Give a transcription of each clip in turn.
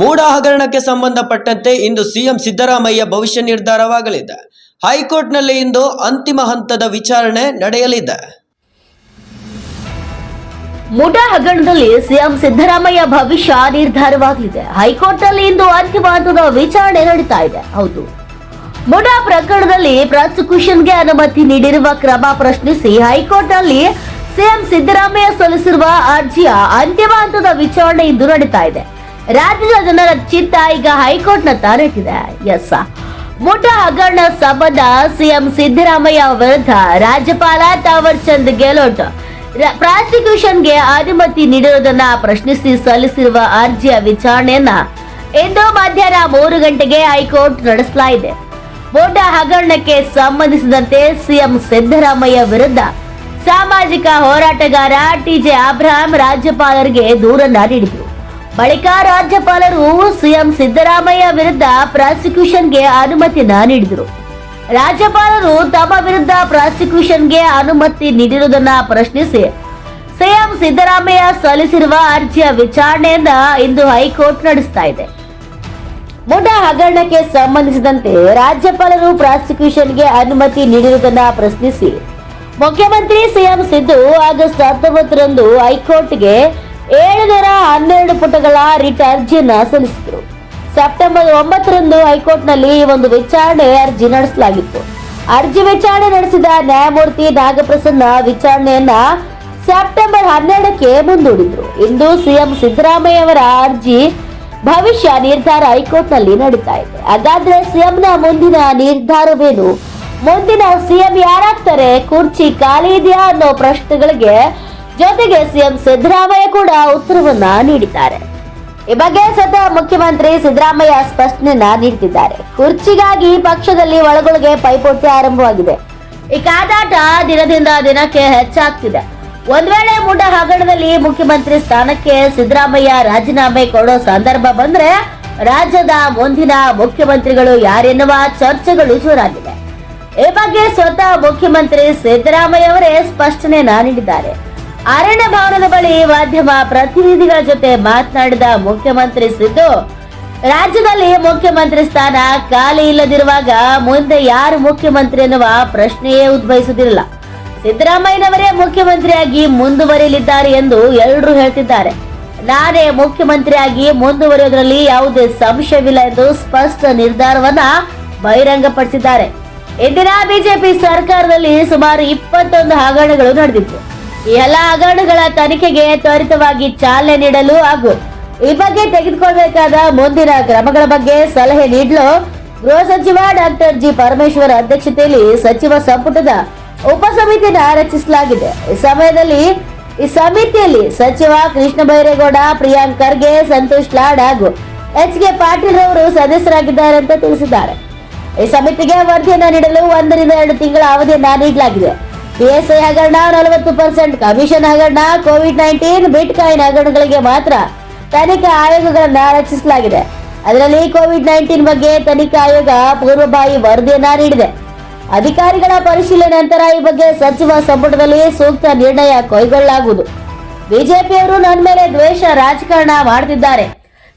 ಮೂಡ ಹಗರಣಕ್ಕೆ ಸಂಬಂಧಪಟ್ಟಂತೆ ಇಂದು ಸಿಎಂ ಸಿದ್ದರಾಮಯ್ಯ ಭವಿಷ್ಯ ನಿರ್ಧಾರವಾಗಲಿದೆ. ಹೈಕೋರ್ಟ್ನಲ್ಲಿ ಇಂದು ಅಂತಿಮ ಹಂತದ ವಿಚಾರಣೆ ನಡೆಯಲಿದೆ. ಮುಡಾ ಹಗರಣದಲ್ಲಿ ಸಿಎಂ ಸಿದ್ದರಾಮಯ್ಯ ಭವಿಷ್ಯ ನಿರ್ಧಾರವಾಗಲಿದೆ. ಹೈಕೋರ್ಟ್ನಲ್ಲಿ ಇಂದು ಅಂತಿಮ ಹಂತದ ವಿಚಾರಣೆ ನಡೀತಾ ಇದೆ. ಹೌದು. ಮುಡಾ ಪ್ರಕರಣದಲ್ಲಿ ಪ್ರಾಸಿಕ್ಯೂಷನ್ಗೆ ಅನುಮತಿ ನೀಡಿರುವ ಕ್ರಮ ಪ್ರಶ್ನಿಸಿ ಹೈಕೋರ್ಟ್ನಲ್ಲಿ ಸಿಎಂ ಸಿದ್ದರಾಮಯ್ಯ ಸಲ್ಲಿಸಿರುವ ಅರ್ಜಿಯ ಅಂತಿಮ ಹಂತದ ವಿಚಾರಣೆ ಇಂದು ನಡೀತಾ ಇದೆ. ರಾಜ್ಯದ ಜನರ ಚಿತ್ತ ಈಗ ಹೈಕೋರ್ಟ್ನ ನೆಟ್ಟಿದೆ ಎಸ್. ಮೊಟ ಹಗರಣ ಸಂಬಂಧ ಸಿಎಂ ಸಿದ್ದರಾಮಯ್ಯ ವಿರುದ್ಧ ರಾಜ್ಯಪಾಲ ತಾವರ್ ಚಂದ್ ಗೆಹ್ಲೋಟ್ ಪ್ರಾಸಿಕ್ಯೂಷನ್ಗೆ ಅನುಮತಿ ನೀಡಿರುವುದನ್ನ ಪ್ರಶ್ನಿಸಿ ಸಲ್ಲಿಸಿರುವ ಅರ್ಜಿಯ ವಿಚಾರಣೆಯನ್ನ ಇಂದು ಮಧ್ಯಾಹ್ನ ಮೂರು ಗಂಟೆಗೆ ಹೈಕೋರ್ಟ್ ನಡೆಸಲಾಗಿದೆ. ಮೋಟಾ ಹಗರಣಕ್ಕೆ ಸಂಬಂಧಿಸಿದಂತೆ ಸಿಎಂ ಸಿದ್ದರಾಮಯ್ಯ ವಿರುದ್ಧ ಸಾಮಾಜಿಕ ಹೋರಾಟಗಾರ ಟಿಜೆ ಅಬ್ರಹಾಂ ರಾಜ್ಯಪಾಲರಿಗೆ ದೂರನ್ನ ನೀಡಿದರು. ಬಳಿಕ ರಾಜ್ಯಪಾಲರು ಸಿಎಂ ಸಿದ್ದರಾಮಯ್ಯ ವಿರುದ್ಧ ಪ್ರಾಸಿಕ್ಯೂಷನ್ಗೆ ಅನುಮತಿಯನ್ನ ನೀಡಿದರು. ರಾಜ್ಯಪಾಲರು ತಮ್ಮ ವಿರುದ್ಧ ಪ್ರಾಸಿಕ್ಯೂಷನ್ಗೆ ಅನುಮತಿ ನೀಡಿರುವುದನ್ನ ಪ್ರಶ್ನಿಸಿ ಸಿಎಂ ಸಿದ್ದರಾಮಯ್ಯ ಸಲ್ಲಿಸಿರುವ ಅರ್ಜಿಯ ವಿಚಾರಣೆಯನ್ನ ಇಂದು ಹೈಕೋರ್ಟ್ ನಡೆಸ್ತಾ ಇದೆ. ಮುಡ ಹಗರಣಕ್ಕೆ ಸಂಬಂಧಿಸಿದಂತೆ ರಾಜ್ಯಪಾಲರು ಪ್ರಾಸಿಕ್ಯೂಷನ್ಗೆ ಅನುಮತಿ ನೀಡಿರುವುದನ್ನ ಪ್ರಶ್ನಿಸಿ ಮುಖ್ಯಮಂತ್ರಿ ಸಿಎಂ ಸಿದ್ದು ಆಗಸ್ಟ್ ಹತ್ತೊಂಬತ್ತರಂದು ಹೈಕೋರ್ಟ್ಗೆ ಏಳುನೂರ ಹನ್ನೆರಡು ಪುಟಗಳ ರಿಟ್ ಅರ್ಜಿಯನ್ನ ಸಲ್ಲಿಸಿದರು. ಸೆಪ್ಟೆಂಬರ್ ಒಂಬತ್ತರಂದು ಹೈಕೋರ್ಟ್ನಲ್ಲಿ ಈ ಒಂದು ವಿಚಾರಣೆ ಅರ್ಜಿ ನಡೆಸಲಾಗಿತ್ತು. ಅರ್ಜಿ ವಿಚಾರಣೆ ನಡೆಸಿದ ನ್ಯಾಯಮೂರ್ತಿ ನಾಗಪ್ರಸನ್ನ ವಿಚಾರಣೆಯನ್ನ ಸೆಪ್ಟೆಂಬರ್ ಹನ್ನೆರಡಕ್ಕೆ ಮುಂದೂಡಿದ್ರು. ಇಂದು ಸಿಎಂ ಸಿದ್ದರಾಮಯ್ಯ ಅವರ ಅರ್ಜಿ ಭವಿಷ್ಯ ನಿರ್ಧಾರ ಹೈಕೋರ್ಟ್ನಲ್ಲಿ ನಡೀತಾ ಇದೆ. ಹಾಗಾದ್ರೆ ಸಿಎಂನ ಮುಂದಿನ ನಿರ್ಧಾರವೇನು? ಮುಂದಿನ ಸಿಎಂ ಯಾರಾಗ್ತಾರೆ? ಕುರ್ಚಿ ಖಾಲಿ ಇದೆಯಾ ಅನ್ನೋ ಪ್ರಶ್ನೆಗಳಿಗೆ ಜೊತೆಗೆ ಸಿಎಂ ಸಿದ್ದರಾಮಯ್ಯ ಕೂಡ ಉತ್ತರವನ್ನ ನೀಡಿದ್ದಾರೆ. ಈ ಬಗ್ಗೆ ಸ್ವತಃ ಮುಖ್ಯಮಂತ್ರಿ ಸಿದ್ದರಾಮಯ್ಯ ಸ್ಪಷ್ಟನೆ ನೀಡುತ್ತಿದ್ದಾರೆ ಕುರ್ಚಿಗಾಗಿ ಪಕ್ಷದಲ್ಲಿ ಒಳಗೊಳಗೆ ಪೈಪೋಟಿ ಆರಂಭವಾಗಿದೆ. ಈ ಕಾದಾಟ ದಿನದಿಂದ ದಿನಕ್ಕೆ ಹೆಚ್ಚಾಗ್ತಿದೆ. ಒಂದ್ ವೇಳೆ ಮುಂಡ ಹಗರಣದಲ್ಲಿ ಮುಖ್ಯಮಂತ್ರಿ ಸ್ಥಾನಕ್ಕೆ ಸಿದ್ದರಾಮಯ್ಯ ರಾಜೀನಾಮೆ ಕೊಡೋ ಸಂದರ್ಭ ಬಂದ್ರೆ ರಾಜ್ಯದ ಮುಂದಿನ ಮುಖ್ಯಮಂತ್ರಿಗಳು ಯಾರೆನ್ನುವ ಚರ್ಚೆಗಳು ಜೋರಾಗಿದೆ ಈ ಬಗ್ಗೆ ಸ್ವತಃ ಮುಖ್ಯಮಂತ್ರಿ ಸಿದ್ದರಾಮಯ್ಯ ಅವರೇ ಸ್ಪಷ್ಟನೆಯನ್ನ ನೀಡಿದ್ದಾರೆ. ಅರಣ್ಯ ಭವನದ ಬಳಿ ಮಾಧ್ಯಮ ಪ್ರತಿನಿಧಿಗಳ ಜೊತೆ ಮಾತನಾಡಿದ ಮುಖ್ಯಮಂತ್ರಿ ಸಿದ್ದು, ರಾಜ್ಯದಲ್ಲಿ ಮುಖ್ಯಮಂತ್ರಿ ಸ್ಥಾನ ಖಾಲಿ ಇಲ್ಲದಿರುವಾಗ ಮುಂದೆ ಯಾರು ಮುಖ್ಯಮಂತ್ರಿ ಎನ್ನುವ ಪ್ರಶ್ನೆಯೇ ಉದ್ಭವಿಸುವುದಿಲ್ಲ. ಸಿದ್ದರಾಮಯ್ಯನವರೇ ಮುಖ್ಯಮಂತ್ರಿಯಾಗಿ ಮುಂದುವರಿಯಲಿದ್ದಾರೆ ಎಂದು ಎಲ್ಲರೂ ಹೇಳ್ತಿದ್ದಾರೆ. ನಾನೇ ಮುಖ್ಯಮಂತ್ರಿಯಾಗಿ ಮುಂದುವರಿಯೋದ್ರಲ್ಲಿ ಯಾವುದೇ ಸಂಶಯವಿಲ್ಲ ಎಂದು ಸ್ಪಷ್ಟ ನಿರ್ಧಾರವನ್ನ ಬಹಿರಂಗಪಡಿಸಿದ್ದಾರೆ. ಇಂದಿನ ಬಿಜೆಪಿ ಸರ್ಕಾರದಲ್ಲಿ ಸುಮಾರು ಇಪ್ಪತ್ತೊಂದು ಹಗರಣಗಳು ನಡೆದಿತ್ತು. ಈ ಎಲ್ಲ ಹಗರಣಗಳ ತನಿಖೆಗೆ ತ್ವರಿತವಾಗಿ ಚಾಲನೆ ನೀಡಲು ಹಾಗೂ ಈ ಬಗ್ಗೆ ತೆಗೆದುಕೊಳ್ಬೇಕಾದ ಮುಂದಿನ ಕ್ರಮಗಳ ಬಗ್ಗೆ ಸಲಹೆ ನೀಡಲು ಗೃಹ ಸಚಿವ ಡಾಕ್ಟರ್ ಜಿ ಪರಮೇಶ್ವರ್ ಅಧ್ಯಕ್ಷತೆಯಲ್ಲಿ ಸಚಿವ ಸಂಪುಟದ ಉಪ ಸಮಿತಿಯನ್ನು ರಚಿಸಲಾಗಿದೆ. ಈ ಸಮಯದಲ್ಲಿ ಈ ಸಮಿತಿಯಲ್ಲಿ ಸಚಿವ ಕೃಷ್ಣ ಬೈರೇಗೌಡ, ಪ್ರಿಯಾಂಕ್ ಖರ್ಗೆ, ಸಂತೋಷ್ ಲಾಡ್ ಹಾಗೂ ಎಚ್ ಕೆ ಪಾಟೀಲ್ ಅವರು ಸದಸ್ಯರಾಗಿದ್ದಾರೆ ಅಂತ ತಿಳಿಸಿದ್ದಾರೆ. ಈ ಸಮಿತಿಗೆ ವರದಿಯನ್ನು ನೀಡಲು ಒಂದರಿಂದ ಎರಡು ತಿಂಗಳ ಅವಧಿಯನ್ನ ನೀಡಲಾಗಿದೆ. ಪಿಎಸ್ಐ ಹಗರಣ ನಲವತ್ತು ಪರ್ಸೆಂಟ್, ಕಮಿಷನ್ ಹಗರಣ, ಕೋವಿಡ್ ನೈನ್ಟೀನ್ ಬಿಟ್ ಕಾಯಿನ್ ಹಗರಣಗಳಿಗೆ ಮಾತ್ರ ತನಿಖಾ ಆಯೋಗಗಳನ್ನ ರಚಿಸಲಾಗಿದೆ. ಅದರಲ್ಲಿ ಕೋವಿಡ್ ನೈನ್ಟೀನ್ ಬಗ್ಗೆ ತನಿಖಾ ಆಯೋಗ ಪೂರ್ವಭಾವಿ ವರದಿಯನ್ನ ನೀಡಿದೆ. ಅಧಿಕಾರಿಗಳ ಪರಿಶೀಲನೆ ನಂತರ ಈ ಬಗ್ಗೆ ಸಚಿವ ಸಂಪುಟದಲ್ಲಿ ಸೂಕ್ತ ನಿರ್ಣಯ ಕೈಗೊಳ್ಳಲಾಗುವುದು. ಬಿಜೆಪಿಯವರು ನನ್ನ ಮೇಲೆ ದ್ವೇಷ ರಾಜಕಾರಣ ಮಾಡ್ತಿದ್ದಾರೆ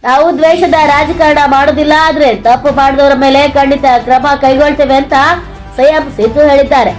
ನಾವು ದ್ವೇಷದ ರಾಜಕಾರಣ ಮಾಡೋದಿಲ್ಲ ಆದ್ರೆ ತಪ್ಪು ಮಾಡಿದವರ ಮೇಲೆ ಖಂಡಿತ ಕ್ರಮ ಕೈಗೊಳ್ತೇವೆ ಅಂತ ಸಿಎಂ ಸಿದ್ದು ಹೇಳಿದ್ದಾರೆ.